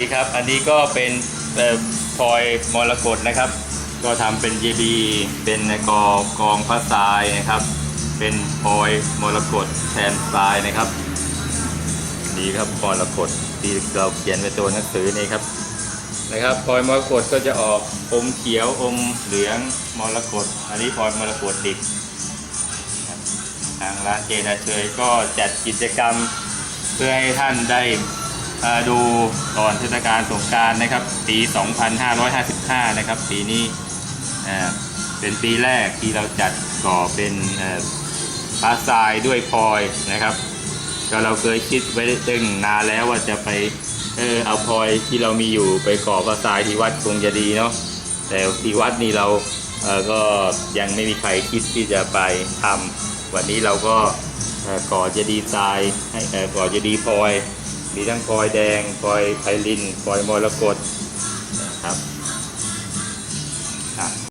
นี่ครับ อันนี้ก็เป็นพลอยมรกตนะครับ ก็ทำเป็นเยดีเป็นกอกองพระทรายนะครับ เป็นพลอยมรกตแทนทรายนะครับนี่ครับมรกตที่เราเขียนไว้ตัวหนังสือนี่ครับนะครับพลอยมรกตก็จะออกอมเขียวอมเหลืองมรกตอันนี้พลอยมรกตดิบทางร้านเจนาเชยก็จัดกิจกรรมเพื่อให้ท่านได้ ดูก่อนเทศกาลสงการนะครับ ปี 2555 นะครับ ปีนี้เป็นปีแรกที่เราจัดก่อเป็นปลาทรายด้วยพลอยนะครับ ก็เราเคยคิดไว้ตั้งนานแล้วว่าจะไปเออเอาพลอยที่เรามีอยู่ไปก่อปลาทรายที่วัดคงจะดีเนาะแต่ที่วัดนี่เราเออก็ยังไม่มีใครคิดที่จะไปทำวันนี้เราก็ก่อเจดีทรายให้ก่อเจดีพลอย มีทั้งพลอยแดงพลอยไพลินพลอยมรกตนะครับ